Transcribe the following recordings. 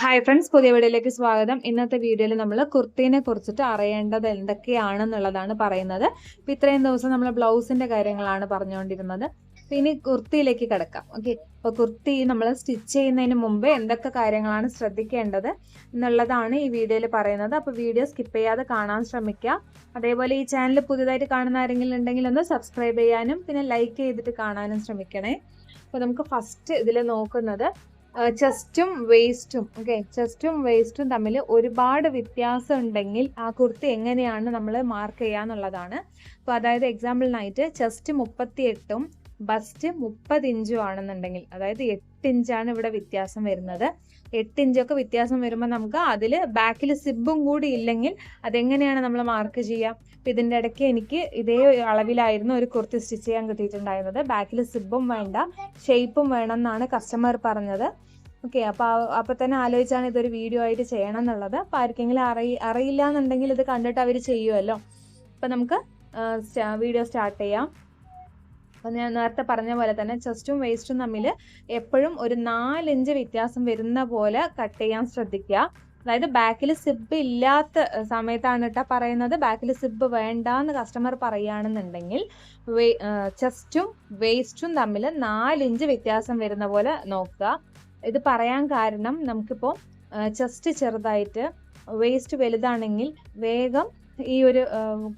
Hi friends പുതിയ വീഡിയോയിലേക്ക് സ്വാഗതം. ഇന്നത്തെ വീഡിയോയിൽ നമ്മൾ കുർത്തീനെ കുറിച്ചിട്ട് അറിയേണ്ടത് എന്തൊക്കെയാണെന്നുള്ളതാണ് പറയുന്നത്. ഇപ്പം ഇത്രയും ദിവസം നമ്മൾ ബ്ലൗസിന്റെ കാര്യങ്ങളാണ് പറഞ്ഞുകൊണ്ടിരുന്നത്. അപ്പം ഇനി കുർത്തിയിലേക്ക് കിടക്കാം. ഓക്കെ അപ്പോൾ കുർത്തി നമ്മൾ സ്റ്റിച്ച് ചെയ്യുന്നതിന് മുമ്പ് എന്തൊക്കെ കാര്യങ്ങളാണ് ശ്രദ്ധിക്കേണ്ടത് എന്നുള്ളതാണ് ഈ വീഡിയോയിൽ പറയുന്നത്. അപ്പോൾ വീഡിയോ സ്കിപ്പ് ചെയ്യാതെ കാണാൻ ശ്രമിക്കുക. അതേപോലെ ഈ ചാനൽ പുതിയതായിട്ട് കാണുന്ന ആരെങ്കിലും ഉണ്ടെങ്കിൽ ഒന്ന് സബ്സ്ക്രൈബ് ചെയ്യാനും പിന്നെ ലൈക്ക് ചെയ്തിട്ട് കാണാനും ശ്രമിക്കണേ. അപ്പോൾ നമുക്ക് ഫസ്റ്റ് ഇതിൽ നോക്കുന്നത് ചെസ്റ്റും വേസ്റ്റും ഓക്കെ ചെസ്റ്റും വേസ്റ്റും തമ്മിൽ ഒരുപാട് വ്യത്യാസം ഉണ്ടെങ്കിൽ ആ കുർത്തി എങ്ങനെയാണ് നമ്മൾ മാർക്ക് ചെയ്യുക എന്നുള്ളതാണ്. അപ്പോൾ അതായത് എക്സാമ്പിളിനായിട്ട് ചെസ്റ്റ് മുപ്പത്തി എട്ടും ബസ്റ്റ് മുപ്പത് ഇഞ്ചും ആണെന്നുണ്ടെങ്കിൽ അതായത് എട്ട് ഇഞ്ചാണ് ഇവിടെ വ്യത്യാസം വരുന്നത്. എട്ട് ഇഞ്ചൊക്കെ വ്യത്യാസം വരുമ്പോൾ നമുക്ക് അതിൽ ബാക്കിൽ സിബും കൂടി ഇല്ലെങ്കിൽ അതെങ്ങനെയാണ് നമ്മൾ മാർക്ക് ചെയ്യുക അപ്പം ഇതിന്റെ ഇടയ്ക്ക് എനിക്ക് ഇതേ അളവിലായിരുന്നു ഒരു കുർത്തി സ്റ്റിച്ച് ചെയ്യാൻ കിട്ടിയിട്ടുണ്ടായിരുന്നത്. ബാക്കിൽ സിബും വേണ്ട ഷേപ്പും വേണം എന്നാണ് കസ്റ്റമർ പറഞ്ഞത്. ഓക്കെ അപ്പോൾ അപ്പോൾ തന്നെ ആലോചിച്ചാണ് ഇതൊരു വീഡിയോ ആയിട്ട് ചെയ്യണം എന്നുള്ളത് അപ്പോൾ ആർക്കെങ്കിലും അറിയി അറിയില്ല എന്നുണ്ടെങ്കിൽ ഇത് കണ്ടിട്ട് അവർ ചെയ്യുമല്ലോ അപ്പോൾ നമുക്ക് വീഡിയോ സ്റ്റാർട്ട് ചെയ്യാം. അപ്പം ഞാൻ നേരത്തെ പറഞ്ഞ പോലെ തന്നെ ചെസ്റ്റും വേസ്റ്റും തമ്മിൽ എപ്പോഴും ഒരു നാലിഞ്ച് വ്യത്യാസം വരുന്ന പോലെ കട്ട് ചെയ്യാൻ ശ്രദ്ധിക്കുക. അതായത് ബാക്കിൽ സിബ് ഇല്ലാത്ത സമയത്താണ് കേട്ടോ പറയുന്നത്. ബാക്കിൽ സിബ് വേണ്ടാന്ന് കസ്റ്റമർ പറയുകയാണെന്നുണ്ടെങ്കിൽ ചെസ്റ്റും വേസ്റ്റും തമ്മിൽ നാലിഞ്ച് വ്യത്യാസം വരുന്ന പോലെ നോക്കുക. ഇത് പറയാൻ കാരണം നമുക്കിപ്പോൾ ചെസ്റ്റ് ചെറുതായിട്ട് വേസ്റ്റ് വലുതാണെങ്കിൽ വേഗം ഈ ഒരു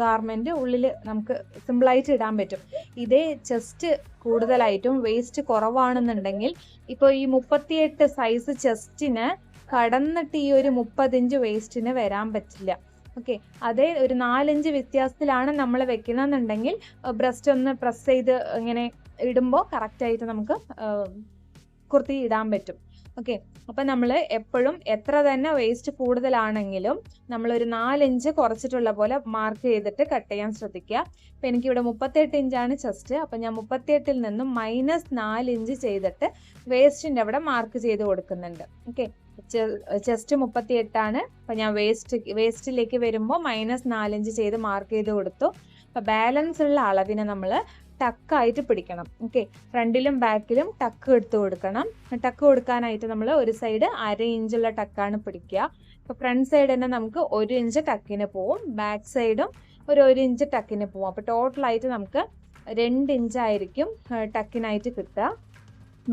ഗാർമെന്റ് ഉള്ളിൽ നമുക്ക് സിമ്പിളായിട്ട് ഇടാൻ പറ്റും. ഇതേ ചെസ്റ്റ് കൂടുതലായിട്ടും വേസ്റ്റ് കുറവാണെന്നുണ്ടെങ്കിൽ ഇപ്പോൾ ഈ മുപ്പത്തിയെട്ട് സൈസ് ചെസ്റ്റിന് കടന്നിട്ട് ഈ ഒരു മുപ്പത്തിഞ്ച് വേസ്റ്റിന് വരാൻ പറ്റില്ല. ഓക്കെ അതേ ഒരു നാലഞ്ച് വ്യത്യാസത്തിലാണ് നമ്മൾ വെക്കുന്നതെന്നുണ്ടെങ്കിൽ ബ്രസ്റ്റ് ഒന്ന് പ്രസ് ചെയ്ത് ഇങ്ങനെ ഇടുമ്പോൾ കറക്റ്റായിട്ട് നമുക്ക് കുർത്തി ഇടാൻ പറ്റും. ഓക്കെ അപ്പം നമ്മൾ എപ്പോഴും എത്ര തന്നെ വേസ്റ്റ് കൂടുതലാണെങ്കിലും നമ്മൾ നമ്മളൊരു നാലിഞ്ച് കുറച്ചിട്ടുള്ള പോലെ മാർക്ക് ചെയ്തിട്ട് കട്ട് ചെയ്യാൻ ശ്രദ്ധിക്കുക. അപ്പം എനിക്കിവിടെ മുപ്പത്തെട്ട് ഇഞ്ചാണ് ചെസ്റ്റ് അപ്പം ഞാൻ മുപ്പത്തിയെട്ടിൽ നിന്നും മൈനസ് നാലിഞ്ച് ചെയ്തിട്ട് വേസ്റ്റിന്റെ അവിടെ മാർക്ക് ചെയ്ത് കൊടുക്കുന്നുണ്ട്. ഓക്കെ ചെസ്റ്റ് മുപ്പത്തി എട്ടാണ് അപ്പം ഞാൻ വേസ്റ്റ് വേസ്റ്റിലേക്ക് വരുമ്പോൾ മൈനസ് നാലിഞ്ച് ചെയ്ത് മാർക്ക് ചെയ്ത് കൊടുത്തു. അപ്പം ബാലൻസ് ഉള്ള അളവിനെ നമ്മൾ ടക്കായിട്ട് പിടിക്കണം. ഓക്കെ ഫ്രണ്ടിലും ബാക്കിലും ടക്ക് എടുത്ത് കൊടുക്കണം. ടക്ക് കൊടുക്കാനായിട്ട് നമ്മൾ ഒരു സൈഡ് അര ഇഞ്ചുള്ള ടക്കാണ് പിടിക്കുക. ഇപ്പോൾ ഫ്രണ്ട് സൈഡ് തന്നെ നമുക്ക് ഒരു ഇഞ്ച് ടക്കിന് പോവും. ബാക്ക് സൈഡും ഒരു ഒരു ഇഞ്ച് ടക്കിന് പോവും. അപ്പോൾ ടോട്ടലായിട്ട് നമുക്ക് രണ്ട് ഇഞ്ചായിരിക്കും ടക്കിനായിട്ട് കിട്ടുക.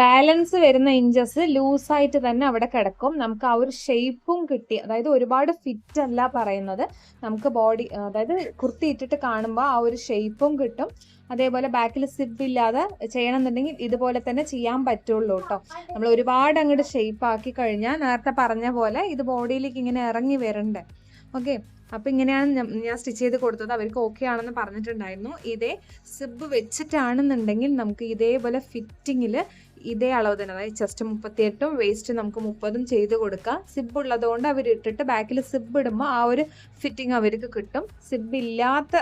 ബാലൻസ് വരുന്ന ഇഞ്ചസ് ലൂസായിട്ട് തന്നെ അവിടെ കിടക്കും. നമുക്ക് ആ ഒരു ഷേപ്പും കിട്ടി. അതായത് ഒരുപാട് ഫിറ്റ് അല്ല പറയുന്നത്. നമുക്ക് ബോഡി അതായത് കുർത്തി ഇട്ടിട്ട് കാണുമ്പോൾ ആ ഒരു ഷേപ്പും കിട്ടും. അതേപോലെ ബാക്കിൽ സിബ് ഇല്ലാതെ ചെയ്യണമെന്നുണ്ടെങ്കിൽ ഇതുപോലെ തന്നെ ചെയ്യാൻ പറ്റുള്ളൂ കേട്ടോ നമ്മൾ ഒരുപാട് അങ്ങോട്ട് ഷേപ്പ് ആക്കി കഴിഞ്ഞാൽ നേരത്തെ പറഞ്ഞ പോലെ ഇത് ബോഡിയിലേക്ക് ഇങ്ങനെ ഇറങ്ങി വരണ്ടേ. ഓക്കെ അപ്പം ഇങ്ങനെയാണ് ഞാൻ സ്റ്റിച്ച് ചെയ്ത് കൊടുത്തത്. അവർക്ക് ഓക്കെ ആണെന്ന് പറഞ്ഞിട്ടുണ്ടായിരുന്നു. ഇതേ സിബ് വെച്ചിട്ടാണെന്നുണ്ടെങ്കിൽ നമുക്ക് ഇതേപോലെ ഫിറ്റിങ്ങിൽ ഇതേ അളവ് തന്നെ. അതായത് ചെസ്റ്റ് മുപ്പത്തിയെട്ടും വേസ്റ്റ് നമുക്ക് മുപ്പതും ചെയ്ത് കൊടുക്കാം. സിബ് ഉള്ളതുകൊണ്ട് അവർ ഇട്ടിട്ട് ബാക്കിൽ സിബ് ഇടുമ്പോൾ ആ ഒരു ഫിറ്റിംഗ് അവർക്ക് കിട്ടും. സിബ് ഇല്ലാത്ത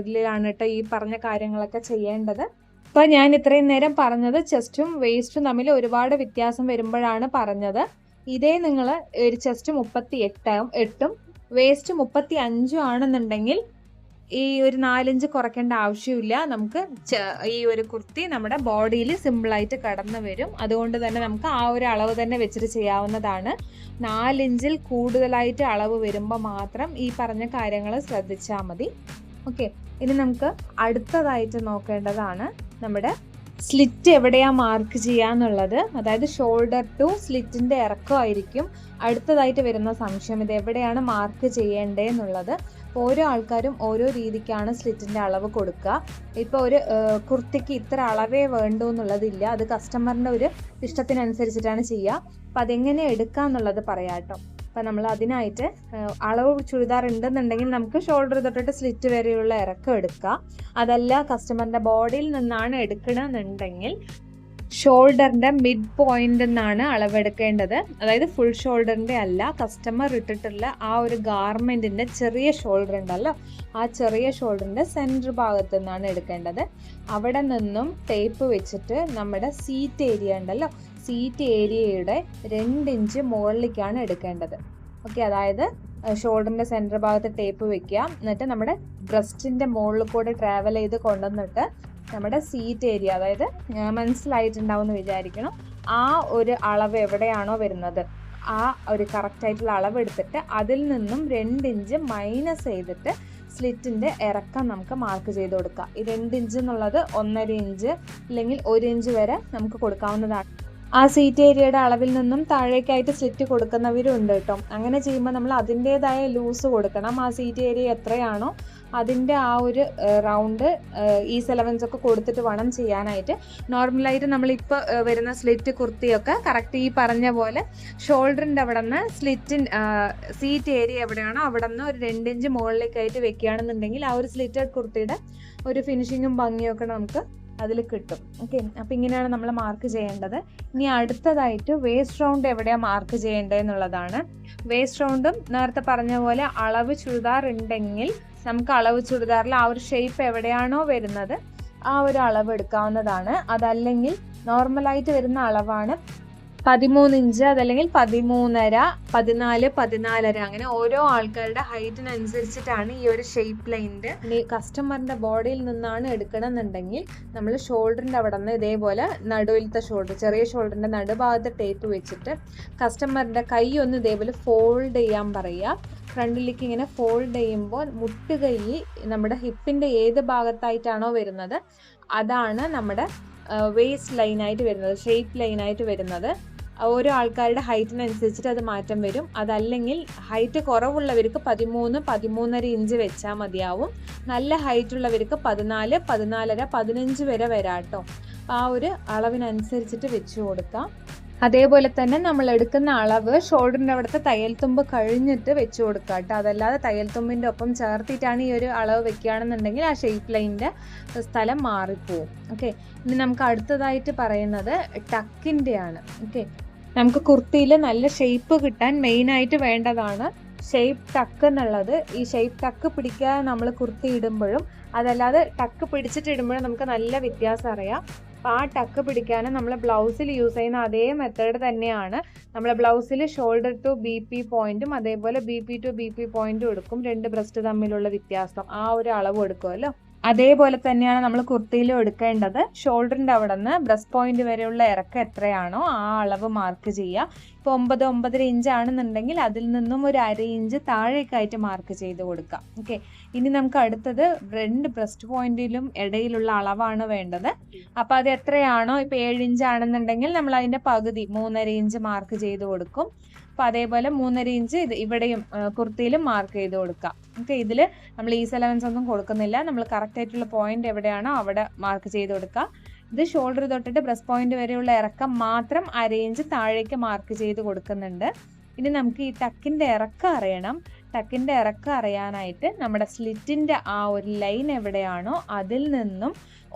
ഇതിലാണ് കേട്ടോ ഈ പറഞ്ഞ കാര്യങ്ങളൊക്കെ ചെയ്യേണ്ടത്. അപ്പോൾ ഞാൻ ഇത്രയും നേരം പറഞ്ഞത് ചെസ്റ്റും വേസ്റ്റും തമ്മിൽ ഒരുപാട് വ്യത്യാസം വരുമ്പോഴാണ് പറഞ്ഞത്. ഇതേ നിങ്ങൾ ഒരു ചെസ്റ്റ് മുപ്പത്തി എട്ടും എട്ടും വേസ്റ്റ് മുപ്പത്തി അഞ്ചും ആണെന്നുണ്ടെങ്കിൽ ഈ ഒരു നാലഞ്ച് കുറയ്ക്കേണ്ട ആവശ്യമില്ല. നമുക്ക് ഈ ഒരു കുർത്തി നമ്മുടെ ബോഡിയിൽ സിമ്പിളായിട്ട് കടന്നു വരും. അതുകൊണ്ട് തന്നെ നമുക്ക് ആ ഒരു അളവ് തന്നെ വെച്ചിട്ട് ചെയ്യാവുന്നതാണ്. നാലിഞ്ചിൽ കൂടുതലായിട്ട് അളവ് വരുമ്പോൾ മാത്രം ഈ പറഞ്ഞ കാര്യങ്ങൾ ശ്രദ്ധിച്ചാൽ മതി. ഓക്കെ. ഇനി നമുക്ക് അടുത്തതായിട്ട് നോക്കേണ്ടതാണ് നമ്മുടെ സ്ലിറ്റ് എവിടെയാ മാർക്ക് ചെയ്യാന്നുള്ളത് അതായത് ഷോൾഡർ ടു സ്ലിറ്റിന്റെ ഇറക്കമായിരിക്കും. അടുത്തതായിട്ട് വരുന്ന സംശയം ഇത് എവിടെയാണ് മാർക്ക് ചെയ്യേണ്ടതെന്നുള്ളത് ഓരോ ആൾക്കാരും ഓരോ രീതിക്കാണ് സ്ലിറ്റിന്റെ അളവ് കൊടുക്കുക. ഇപ്പോൾ ഒരു കുർത്തിക്ക് ഇത്ര അളവേ വേണ്ടൂ എന്നുള്ളതില്ല. അത് കസ്റ്റമറിന്റെ ഒരു ഇഷ്ടത്തിനനുസരിച്ചിട്ടാണ് ചെയ്യുക. അപ്പം അതെങ്ങനെ എടുക്കുക എന്നുള്ളത് പറയാം കേട്ടോ. അപ്പം നമ്മൾ അതിനായിട്ട് അളവ് ചുരിദാർ ഉണ്ടെന്നുണ്ടെങ്കിൽ നമുക്ക് ഷോൾഡർ തൊട്ടിട്ട് സ്ലിറ്റ് വരെയുള്ള ഇറക്കം എടുക്കുക അതല്ല കസ്റ്റമറിന്റെ ബോഡിയിൽ നിന്നാണ് എടുക്കണമെന്നുണ്ടെങ്കിൽ ഷോൾഡറിന്റെ മിഡ് പോയിന്റ് എന്നാണ് അളവെടുക്കേണ്ടത്. അതായത് ഫുൾ ഷോൾഡറിന്റെ അല്ല കസ്റ്റമർ ഇട്ടിട്ടുള്ള ആ ഒരു ഗാർമെന്റിന്റെ ചെറിയ ഷോൾഡർ ഉണ്ടല്ലോ ആ ചെറിയ ഷോൾഡറിന്റെ സെന്റർ ഭാഗത്ത് നിന്നാണ് എടുക്കേണ്ടത്. അവിടെ നിന്നും ടേപ്പ് വെച്ചിട്ട് നമ്മുടെ സീറ്റ് ഏരിയ ഉണ്ടല്ലോ സീറ്റ് ഏരിയയുടെ രണ്ട് ഇഞ്ച് മുകളിലേക്കാണ് എടുക്കേണ്ടത്. ഓക്കെ അതായത് ഷോൾഡറിന്റെ സെന്റർ ഭാഗത്ത് ടേപ്പ് വെക്കുക എന്നിട്ട് നമ്മുടെ ബ്രസ്റ്റിന്റെ മുകളിൽ കൂടെ ട്രാവൽ ചെയ്ത് കൊണ്ടുവന്നിട്ട് നമ്മുടെ സീറ്റ് ഏരിയ അതായത് മനസ്സിലായിട്ടുണ്ടാവും എന്ന് വിചാരിക്കണം. ആ ഒരു അളവ് എവിടെയാണോ വരുന്നത്? ആ ഒരു കറക്റ്റായിട്ടുള്ള അളവ് എടുത്തിട്ട് അതിൽ നിന്നും രണ്ട് ഇഞ്ച് മൈനസ് ചെയ്തിട്ട് സ്ലിറ്റിന്റെ ഇറക്കം നമുക്ക് മാർക്ക് ചെയ്ത് കൊടുക്കാം. ഈ രണ്ട് ഇഞ്ച് എന്നുള്ളത് ഒന്നര ഇഞ്ച് അല്ലെങ്കിൽ ഒരു ഇഞ്ച് വരെ നമുക്ക് കൊടുക്കാവുന്നതാണ്. ആ സീറ്റ് ഏരിയയുടെ അളവിൽ നിന്നും താഴേക്കായിട്ട് സ്ലിറ്റ് കൊടുക്കുന്നവരും ഉണ്ട് കേട്ടോ. അങ്ങനെ ചെയ്യുമ്പോൾ നമ്മൾ അതിന്റേതായ ലൂസ് കൊടുക്കണം. ആ സീറ്റ് ഏരിയ എത്രയാണോ അതിന്റെ ആ ഒരു റൗണ്ട് ഈ സെലവൻസ് ഒക്കെ കൊടുത്തിട്ട് വേണം ചെയ്യാനായിട്ട് നോർമലായിട്ട് നമ്മളിപ്പോൾ വരുന്ന സ്ലിറ്റ് കുർത്തിയൊക്കെ കറക്റ്റ് ഈ പറഞ്ഞ പോലെ ഷോൾഡറിന്റെ അവിടെ നിന്ന് സ്ലിറ്റിൻ സീറ്റ് ഏരിയ എവിടെയാണോ അവിടെ നിന്ന് ഒരു രണ്ടിഞ്ച് മുകളിലേക്കായിട്ട് വെക്കുകയാണെന്നുണ്ടെങ്കിൽ ആ ഒരു സ്ലിറ്റഡ് കുർത്തിയുടെ ഒരു ഫിനിഷിങ്ങും ഭംഗിയും ഒക്കെ നമുക്ക് അതിൽ കിട്ടും. ഓക്കെ? അപ്പം ഇങ്ങനെയാണ് നമ്മൾ മാർക്ക് ചെയ്യേണ്ടത്. ഇനി അടുത്തതായിട്ട് വേസ്റ്റ് റൗണ്ട് എവിടെയാണ് മാർക്ക് ചെയ്യേണ്ടത് എന്നുള്ളതാണ്. വേസ്റ്റ് റൗണ്ടും നേരത്തെ പറഞ്ഞ പോലെ അളവ് ചുരിദാർ ഉണ്ടെങ്കിൽ നമുക്ക് അളവ് ചുരിദാറിൽ ആ ഒരു ഷേപ്പ് എവിടെയാണോ വരുന്നത് ആ ഒരു അളവ് എടുക്കാവുന്നതാണ്. അതല്ലെങ്കിൽ നോർമലായിട്ട് വരുന്ന അളവാണ് പതിമൂന്ന് ഇഞ്ച് അതല്ലെങ്കിൽ പതിമൂന്നര പതിനാല് പതിനാലര. അങ്ങനെ ഓരോ ആൾക്കാരുടെ ഹൈറ്റിനനുസരിച്ചിട്ടാണ് ഈ ഒരു ഷേപ്പ് ലൈന്റെ കസ്റ്റമറിന്റെ ബോഡിയിൽ നിന്നാണ് എടുക്കണമെന്നുണ്ടെങ്കിൽ നമ്മൾ ഷോൾഡറിന്റെ അവിടെ നിന്ന് ഇതേപോലെ നടുവിലത്തെ ഷോൾഡർ ചെറിയ ഷോൾഡറിന്റെ നടുഭാഗത്ത് ടേപ്പ് വെച്ചിട്ട് കസ്റ്റമറിന്റെ കൈ ഒന്ന് ഇതേപോലെ ഫോൾഡ് ചെയ്യാൻ പറയുക. ഫ്രണ്ടിലേക്ക് ഇങ്ങനെ ഫോൾഡ് ചെയ്യുമ്പോൾ മുട്ടുകൈ നമ്മുടെ ഹിപ്പിന്റെ ഏത് ഭാഗത്തായിട്ടാണോ വരുന്നത് അതാണ് നമ്മുടെ വേസ്റ്റ് ലൈനായിട്ട് വരുന്നത് ഷേപ്പ് ലൈനായിട്ട് വരുന്നത്. ഓരോ ആൾക്കാരുടെ ഹൈറ്റിനനുസരിച്ചിട്ട് അത് മാറ്റം വരും. അതല്ലെങ്കിൽ ഹൈറ്റ് കുറവുള്ളവർക്ക് പതിമൂന്ന് പതിമൂന്നര ഇഞ്ച് വെച്ചാൽ മതിയാവും. നല്ല ഹൈറ്റ് ഉള്ളവർക്ക് പതിനാല് പതിനാലര പതിനഞ്ച് വരെ വരാം കേട്ടോ ആ ഒരു അളവിനനുസരിച്ചിട്ട് വെച്ച് കൊടുക്കാം. അതേപോലെ തന്നെ നമ്മൾ എടുക്കുന്ന അളവ് ഷോൾഡറിന്റെ അവിടുത്തെ തയ്യൽ തുമ്പ് കഴിഞ്ഞിട്ട് വെച്ച് കൊടുക്കുക കേട്ടോ. അതല്ലാതെ തയ്യൽ തുമ്പിന്റെ ഒപ്പം ചേർത്തിട്ടാണ് ഈ ഒരു അളവ് വെക്കുകയാണെന്നുണ്ടെങ്കിൽ ആ ഷേപ്പ് ലൈനിന്റെ സ്ഥലം മാറിപ്പോവും. ഓക്കെ ഇനി നമുക്ക് അടുത്തതായിട്ട് പറയുന്നത് ടക്കിന്റെയാണ്. ഓക്കെ നമുക്ക് കുർത്തിയിൽ നല്ല ഷേപ്പ് കിട്ടാൻ മെയിനായിട്ട് വേണ്ടതാണ് ഷേപ്പ് ടക്ക് എന്നുള്ളത്. ഈ ഷേപ്പ് ടക്ക് പിടിക്കാതെ നമ്മൾ കുർത്തി ഇടുമ്പോഴും അതല്ലാതെ ടക്ക് പിടിച്ചിട്ട് ഇടുമ്പോഴും നമുക്ക് നല്ല വ്യത്യാസം അറിയാം. അപ്പോൾ ആ ടക്ക് പിടിക്കാനും നമ്മൾ ബ്ലൗസിൽ യൂസ് ചെയ്യുന്ന അതേ മെത്തേഡ് തന്നെയാണ്. നമ്മൾ ബ്ലൗസിൽ ഷോൾഡർ ടു ബി പി പോയിന്റും അതേപോലെ B P two B P പോയിന്റും എടുക്കും. രണ്ട് ബ്രസ്റ്റ് തമ്മിലുള്ള വ്യത്യാസം. ആ ഒരു അളവ് എടുക്കുമല്ലോ അതേപോലെ തന്നെയാണ് നമ്മൾ കുർത്തിയിലും എടുക്കേണ്ടത്. ഷോൾഡറിന്റെ അവിടെ നിന്ന് ബ്രസ്റ്റ് പോയിന്റ് വരെയുള്ള ഇറക്കം എത്രയാണോ ആ അളവ് മാർക്ക് ചെയ്യുക. ഇപ്പോൾ ഒമ്പത് ഒമ്പതര ഇഞ്ച് ആണെന്നുണ്ടെങ്കിൽ അതിൽ നിന്നും ഒരു അര ഇഞ്ച് താഴേക്കായിട്ട് മാർക്ക് ചെയ്ത് കൊടുക്കാം. ഓക്കെ ഇനി നമുക്ക് അടുത്തത് രണ്ട് ബ്രസ്റ്റ് പോയിന്റിലും ഇടയിലുള്ള അളവാണ് വേണ്ടത്. അപ്പോൾ അത് എത്രയാണോ? ഇപ്പോൾ ഏഴ് ഇഞ്ച് ആണെന്നുണ്ടെങ്കിൽ നമ്മൾ അതിന്റെ പകുതി മൂന്നര ഇഞ്ച് മാർക്ക് ചെയ്ത് കൊടുക്കും. അപ്പോൾ അതേപോലെ മൂന്നര ഇഞ്ച് ഇത് ഇവിടെയും കുർത്തിയിലും മാർക്ക് ചെയ്ത് കൊടുക്കാം. ഓക്കെ ഇതിൽ നമ്മൾ ഈ സെലവൻസ് ഒന്നും കൊടുക്കുന്നില്ല. നമ്മൾ കറക്റ്റ് ആയിട്ടുള്ള പോയിന്റ് എവിടെയാണോ അവിടെ മാർക്ക് ചെയ്ത് കൊടുക്കുക ഇത് ഷോൾഡർ തൊട്ടിട്ട് ബ്രസ് പോയിന്റ് വരെയുള്ള ഇറക്കം മാത്രം അര ഇഞ്ച് താഴേക്ക് മാർക്ക് ചെയ്ത് കൊടുക്കുന്നുണ്ട്. ഇനി നമുക്ക് ഈ ടക്കിന്റെ ഇറക്കം അറിയണം. ടക്കിന്റെ ഇറക്കം അറിയാനായിട്ട് നമ്മുടെ സ്ലിറ്റിന്റെ ആ ഒരു ലൈൻ എവിടെയാണോ അതിൽ നിന്നും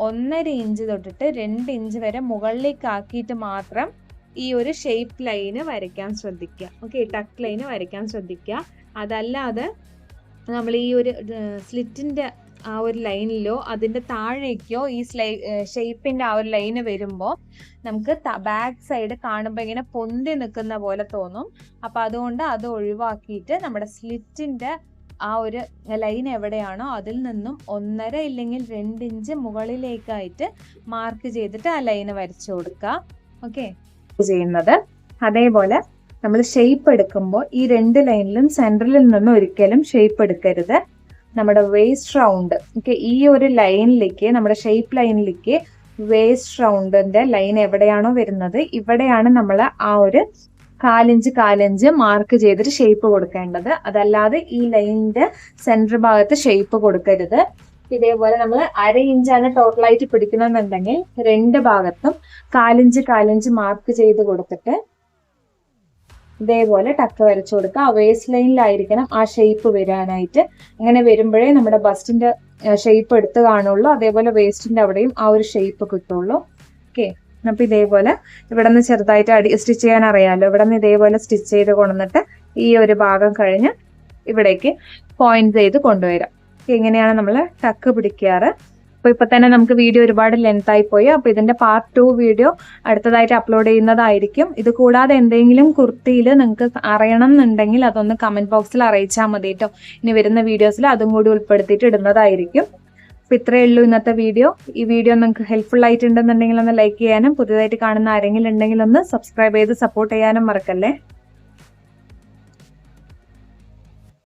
ഒന്നര ഇഞ്ച് തൊട്ടിട്ട് രണ്ട് ഇഞ്ച് വരെ മുകളിലേക്ക് ആക്കിയിട്ട് മാത്രം ഈ ഒരു ഷേപ്പ് ലൈന് വരയ്ക്കാൻ ശ്രദ്ധിക്കുക. ഓക്കെ ടക്ക് ലൈന് വരയ്ക്കാൻ ശ്രദ്ധിക്കുക. അതല്ലാതെ നമ്മൾ ഈ ഒരു സ്ലിറ്റിന്റെ ആ ഒരു ലൈനിലോ അതിന്റെ താഴേക്കോ ഈ സ്ലൈ ഷേപ്പിന്റെ ആ ഒരു ലൈന് വരുമ്പോൾ നമുക്ക് ബാക്ക് സൈഡ് കാണുമ്പോൾ ഇങ്ങനെ പൊന്തി നിൽക്കുന്ന പോലെ തോന്നും. അപ്പോൾ അതുകൊണ്ട് അത് ഒഴിവാക്കിയിട്ട് നമ്മുടെ സ്ലിറ്റിന്റെ ആ ഒരു ലൈൻ എവിടെയാണോ അതിൽ നിന്നും ഒന്നര ഇല്ലെങ്കിൽ രണ്ട് ഇഞ്ച് മുകളിലേക്കായിട്ട് മാർക്ക് ചെയ്തിട്ട് ആ ലൈന് വരച്ചു കൊടുക്കുക. ഓക്കെ ചെയ്യുന്നത്. അതേപോലെ നമ്മൾ ഷേപ്പ് എടുക്കുമ്പോൾ ഈ രണ്ട് ലൈനിലും സെൻട്രലിൽ നിന്ന് ഒരിക്കലും ഷേപ്പ് എടുക്കരുത്. നമ്മുടെ വേസ്റ്റ് റൗണ്ട് ഓക്കെ ഈ ഒരു ലൈനിലേക്ക് നമ്മുടെ ഷേപ്പ് ലൈനിലേക്ക് വേസ്റ്റ് റൗണ്ടിന്റെ ലൈൻ എവിടെയാണോ വരുന്നത് ഇവിടെയാണ് നമ്മൾ ആ ഒരു കാലിഞ്ച് കാലിഞ്ച് മാർക്ക് ചെയ്തിട്ട് ഷേപ്പ് കൊടുക്കേണ്ടത്. അതല്ലാതെ ഈ ലൈനിന്റെ സെന്റർ ഭാഗത്ത് ഷേപ്പ് കൊടുക്കരുത്. ഇതേപോലെ നമ്മൾ അര ഇഞ്ചാണ് ടോട്ടലായിട്ട് പിടിക്കണമെന്നുണ്ടെങ്കിൽ രണ്ട് ഭാഗത്തും കാലിഞ്ച് കാലിഞ്ച് മാർക്ക് ചെയ്ത് കൊടുത്തിട്ട് ഇതേപോലെ ടക്ക് വരച്ചു കൊടുക്കുക. വേസ്റ്റ് ലൈനിലായിരിക്കണം ആ ഷേപ്പ് വരാനായിട്ട്. അങ്ങനെ വരുമ്പോഴേ നമ്മുടെ ബസ്റ്റിന്റെ ഷേപ്പ് എടുത്ത് കാണുള്ളൂ. അതേപോലെ വേസ്റ്റിന്റെ അവിടെയും ആ ഒരു ഷേപ്പ് കിട്ടുള്ളൂ. ഓക്കെ അപ്പൊ ഇതേപോലെ ഇവിടെ നിന്ന് ചെറുതായിട്ട് അടി സ്റ്റിച്ച് ചെയ്യാൻ അറിയാമല്ലോ ഇവിടെ നിന്ന് ഇതേപോലെ സ്റ്റിച്ച് ചെയ്ത് കൊണ്ടുവന്നിട്ട് ഈ ഒരു ഭാഗം കഴിഞ്ഞ് ഇവിടേക്ക് പോയിന്റ് ചെയ്ത് കൊണ്ടുവരാം. എങ്ങനെയാണ് നമ്മൾ ടക്ക് പിടിക്കാറ്. അപ്പൊ ഇപ്പൊ തന്നെ നമുക്ക് വീഡിയോ ഒരുപാട് ലെങ്ത് ആയി പോയി. അപ്പൊ ഇതിന്റെ പാർട്ട് ടു വീഡിയോ അടുത്തതായിട്ട് അപ്ലോഡ് ചെയ്യുന്നതായിരിക്കും. ഇത് കൂടാതെ എന്തെങ്കിലും കുർത്തിയിൽ നിങ്ങൾക്ക് അറിയണം എന്നുണ്ടെങ്കിൽ അതൊന്ന് കമന്റ് ബോക്സിൽ അറിയിച്ചാൽ മതി കേട്ടോ ഇനി വരുന്ന വീഡിയോസിൽ അതും കൂടി ഉൾപ്പെടുത്തിയിട്ട് ഇടുന്നതായിരിക്കും. അപ്പോൾ ഇത്രയേ ഉള്ളൂ ഇന്നത്തെ വീഡിയോ ഈ വീഡിയോ നിങ്ങൾക്ക് ഹെൽപ്ഫുൾ ആയിട്ടുണ്ടെന്നുണ്ടെങ്കിൽ ഒന്ന് ലൈക്ക് ചെയ്യാനും പുതിയതായിട്ട് കാണുന്ന ആരെങ്കിലും ഉണ്ടെങ്കിൽ ഒന്ന് സബ്സ്ക്രൈബ് ചെയ്ത് സപ്പോർട്ട് ചെയ്യാനും മറക്കല്ലേ?